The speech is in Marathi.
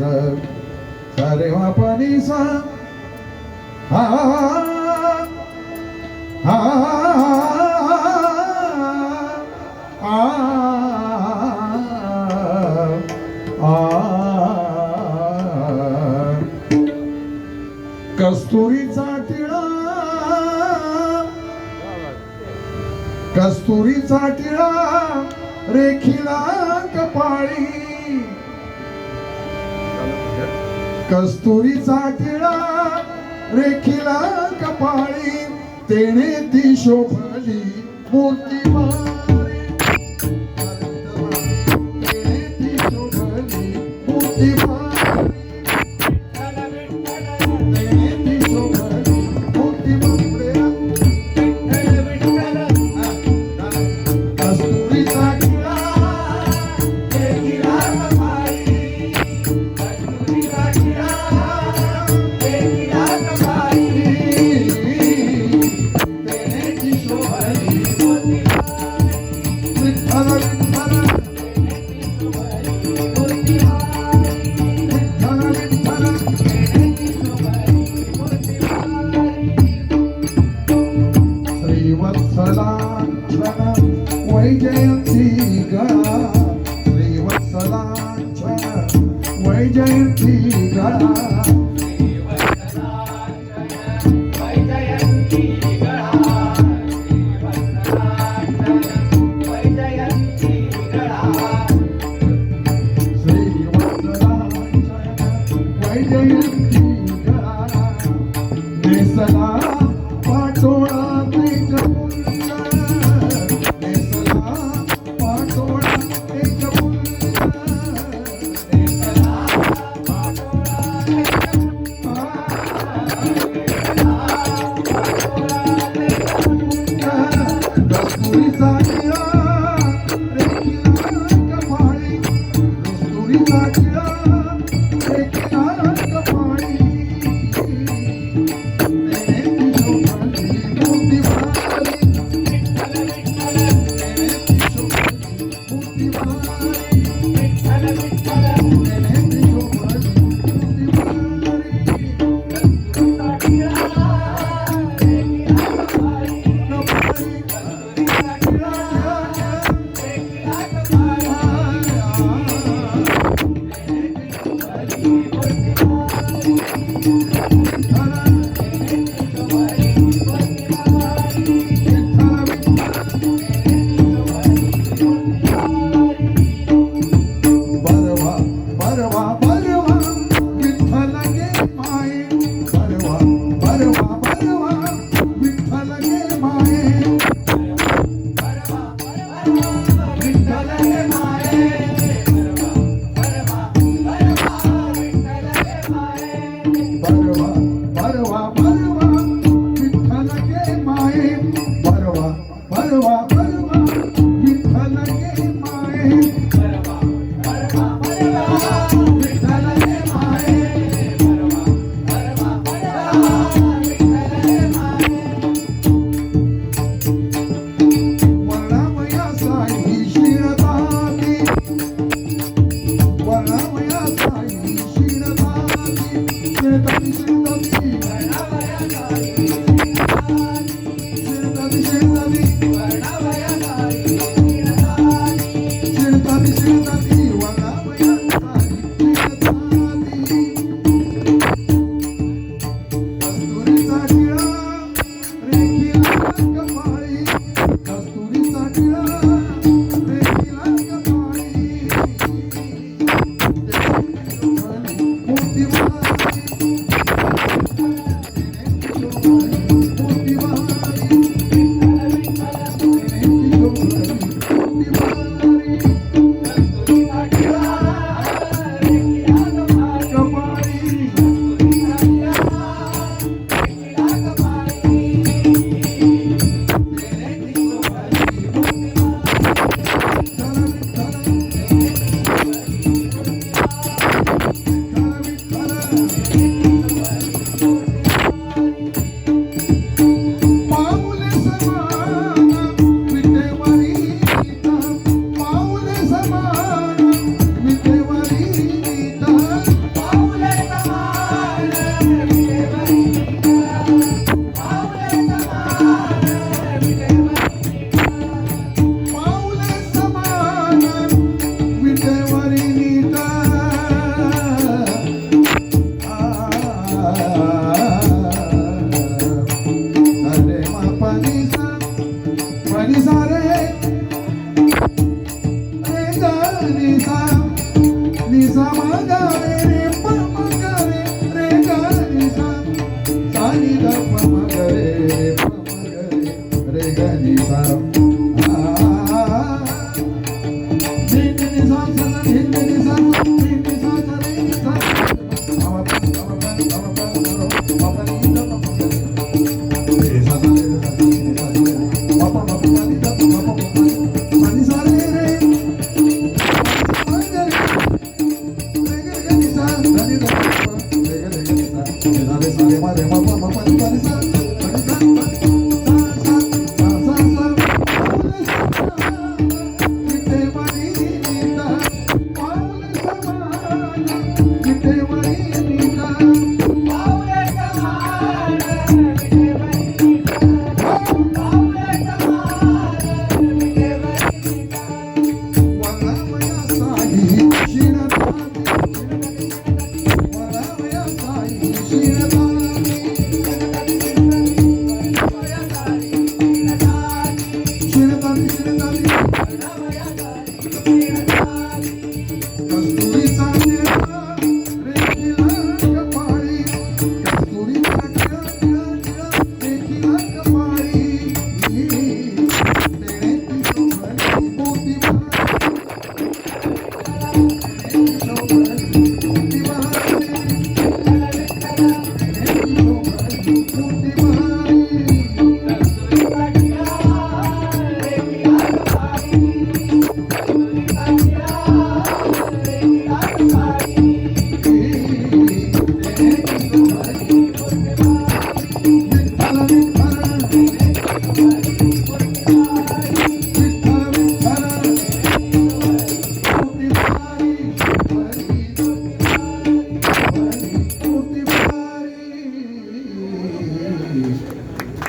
सरे स. सा सा आ आ कस्तुरीचा टिळा. कस्तुरीचा टिळा रेखिला कपाळी. कस्तुरीचा टिळा रेखिला कपाळी तेने ती शोभली मूर्ती वैजयंती गळा Thank you. Não, não, não. Everybody's out.